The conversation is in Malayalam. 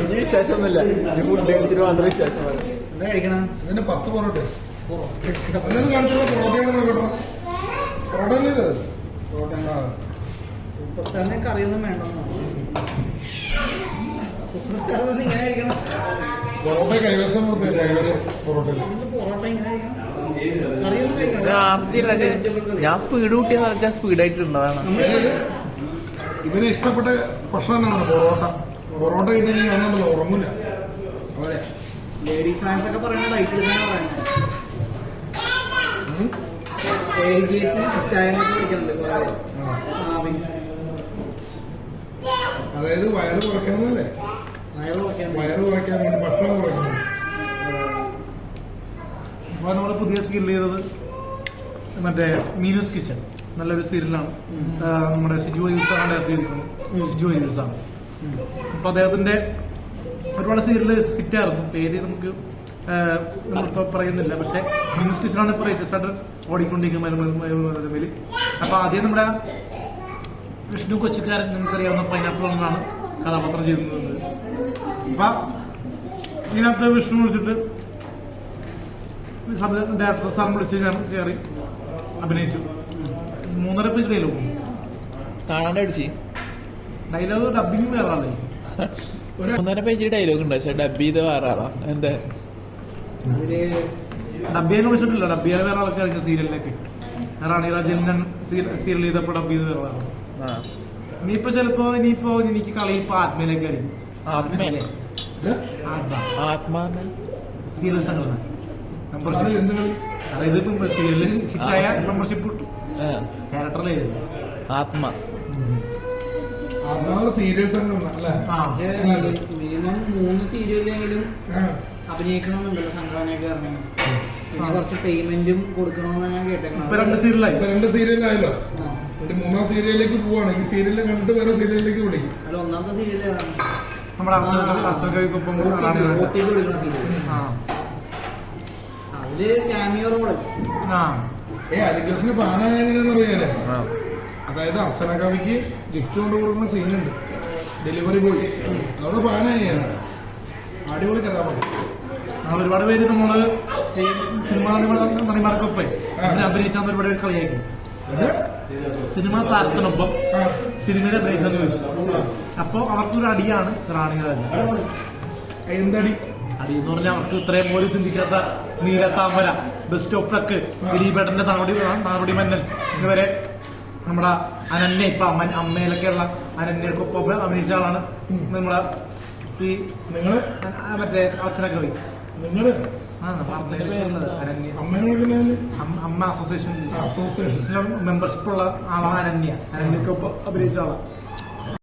ഇനി വിശേഷമൊന്നുമില്ല. ഫുഡ് കഴിച്ചിട്ട് മാത്രമേ വിശേഷം പറയൂ. എന്താ കഴിക്കണം? ഇതിന് പത്ത് പൊറോട്ട പൊറോട്ട കറിയൊന്നും ഇങ്ങനെ കഴിക്കണം? പൊറോട്ട കൈവശം കൈവശം പൊറോട്ട ഇങ്ങനെ കഴിക്കണം? ആദ്യമുള്ളത് ഞാൻ സ്പീഡ് കൂട്ടിയെന്ന് സ്പീഡായിട്ടുണ്ടതാണ് ഇവന് ഇഷ്ടപ്പെട്ട ഭക്ഷണം എന്നാണ്? പൊറോട്ട. പൊറോട്ട കിട്ടിയെങ്കിൽ ഒന്നുണ്ടല്ലോ ഉറങ്ങില്ല അവരെ ലേഡീസ് ഫാൻസ് ഒക്കെ പറയുന്നത് തന്നെ പറയുന്നത്. എ ജെ പി ചായ കുടിക്കുന്നുണ്ട് കുറെ. ആ. പിന്നെ അതായത് വയറ് കുറയ്ക്കണമെന്നല്ലേ വയറ് കുറയ്ക്കാൻ വയറ് കുറയ്ക്കാൻ വേണ്ടി ഭക്ഷണം കുറയ്ക്കണം അപ്പൊ നമ്മൾ പുതിയ സ്കില്ല് ചെയ്തത് മറ്റേ മീനൂസ് കിച്ചൺ. നല്ലൊരു സീരിയലാണ്. നമ്മുടെ സിജു യൂസാണ് ഡയറക്ട് ചെയ്തിരിക്കുന്നത് സിജു യൂസാണ്. അപ്പൊ അദ്ദേഹത്തിന്റെ ഒരുപാട് സീരിയൽ ഹിറ്റായിരുന്നു. പേര് നമുക്ക് നമ്മളിപ്പോ പറയുന്നില്ല. പക്ഷെ മീനൂസ് കിച്ചണാണ് ഇപ്പൊ ലേറ്റസ്റ്റ് ആയിട്ട് ഓടിക്കൊണ്ടിരിക്കുന്നത് അപ്പൊ ആദ്യം നമ്മുടെ വിഷ്ണു കൊച്ചിക്കാരൻ നിങ്ങൾക്കറിയാവുന്ന പൈനാപ്പിൾ എന്നാണ് കഥാപാത്രം ചെയ്യുന്നത് അപ്പൊ ഇതിനകത്ത് വിഷ്ണു വിളിച്ചിട്ട് ഡയറക്ടർ സാറിന് വിളിച്ച് ഞാൻ കയറി. അഭിനയിച്ചു. മൂന്നര പേജ് ഡയലോഗ് കാണാണ്ട് അടിച്ച് ഡയലോഗ് ഡബിങ് വേറെ മൂന്നര പേജ് ഡയലോഗ് ഉണ്ട് പക്ഷെ ഡബ് ചെയ്ത് വേറെ ആളാ എന്താ? അതിൽ ഡബ് ചെയ്യാൻ വിളിച്ചിട്ടില്ല. ഡബ് ചെയ്യാൻ വേറെ ആൾക്കാർ സീരിയലിലേക്ക് റാണി രാജൻ ഞാൻ സീരിയൽ ചെയ്തപ്പോ ഡബ് ചെയ്ത് വേറെ ആളാണ്. ആ. ഇനിയിപ്പോ ചിലപ്പോ ഇനിയിപ്പോ എനിക്ക് കളി ഇപ്പൊ ആത്മയിലേക്ക് ആയിരിക്കും ആത്മേ. ആത്മ. സീരിയൽ സംഘടന. അതായത് ഇപ്പം സീരിയലിൽ ഹിറ്റായ മെമ്പർഷിപ്പ് കിട്ടും ആ, ക്യാരക്ടറിലായിരുന്നു ആത്മ സീരിയൽ സംഘം മിനിമം മൂന്ന് സീരിയലെങ്കിലും ആ. അഭിനയിക്കണമെന്നുണ്ടല്ലോ സംഘടനയൊക്കെ ഇറങ്ങി പിന്നെ കുറച്ച് പേയ്മെന്റും കൊടുക്കണമെന്ന് ഞാൻ കേട്ടേക്കണം ഇപ്പൊ രണ്ട് സീരിയലായി ഇപ്പൊ രണ്ട് സീരിയലായല്ലോ. ഒരു മൂന്നാം സീരിയലിലേക്ക് പോവാണ് ഈ സീരിയൽ കണ്ടിട്ട് വേറെ സീരിയലിലേക്ക് വിളിക്കും അല്ല ഒന്നാമത്തെ സീരിയലാണ് നമ്മുടെ റാണി രാജൻ ഒട്ടിച്ച് കൊടുക്കുന്ന സീരിയൽ ആ അതിൽ ക്യാമിയോ റോൾ. ആ. ഏ അലിഗസിന് പാന എങ്ങനെയാണെന്ന് അറിയാലേ ആ. അതായത് അച്ഛനക്കാവിക്ക് ഗിഫ്റ്റ് കൊണ്ട് കൊടുക്കുന്ന സീനുണ്ട്. Delivery boy. അവിടെ പാനായാണ് അടിപൊളി കഥാപാത്രം. ആ, ഒരുപാട് പേര് നമ്മൾ സിനിമ നടിമാർക്കൊപ്പം അഭിനയിച്ചാൽ ഒരുപാട് പേര് കളിയാക്കി. സിനിമ താരത്തിനൊപ്പം അഭിനയിച്ചെന്ന് ചോദിച്ചു അപ്പൊ അവർക്കൊരു അടിയാണ് റാണിയുടെ എന്തടി അടി എന്ന് പറഞ്ഞാൽ അവർക്ക് ഇത്രയും പോലും ചിന്തിക്കാത്ത നീലത്താമര ബസ് സ്റ്റോപ്പിലൊക്കെ ദിലീപേട്ടന്റെ നാടോടി നാടോടി മന്നൽ ഇതുവരെ നമ്മുടെ അനന്യ ഇപ്പൊ അമ്മ അമ്മയിലൊക്കെയുള്ള അനന്യക്കൊപ്പം അഭിനയിച്ച ആളാണ്. നമ്മുടെ ഈ നിങ്ങൾ? മറ്റേ അച്ഛനൊക്കെ പോയി. നിങ്ങൾ? അമ്മ- അസോസിയേഷൻ അസോസിയേഷൻ മെമ്പർഷിപ്പ് ഉള്ള ആളാണ് അനന്യ. അനന്യക്കൊപ്പം അഭിനയിച്ച ആളാണ്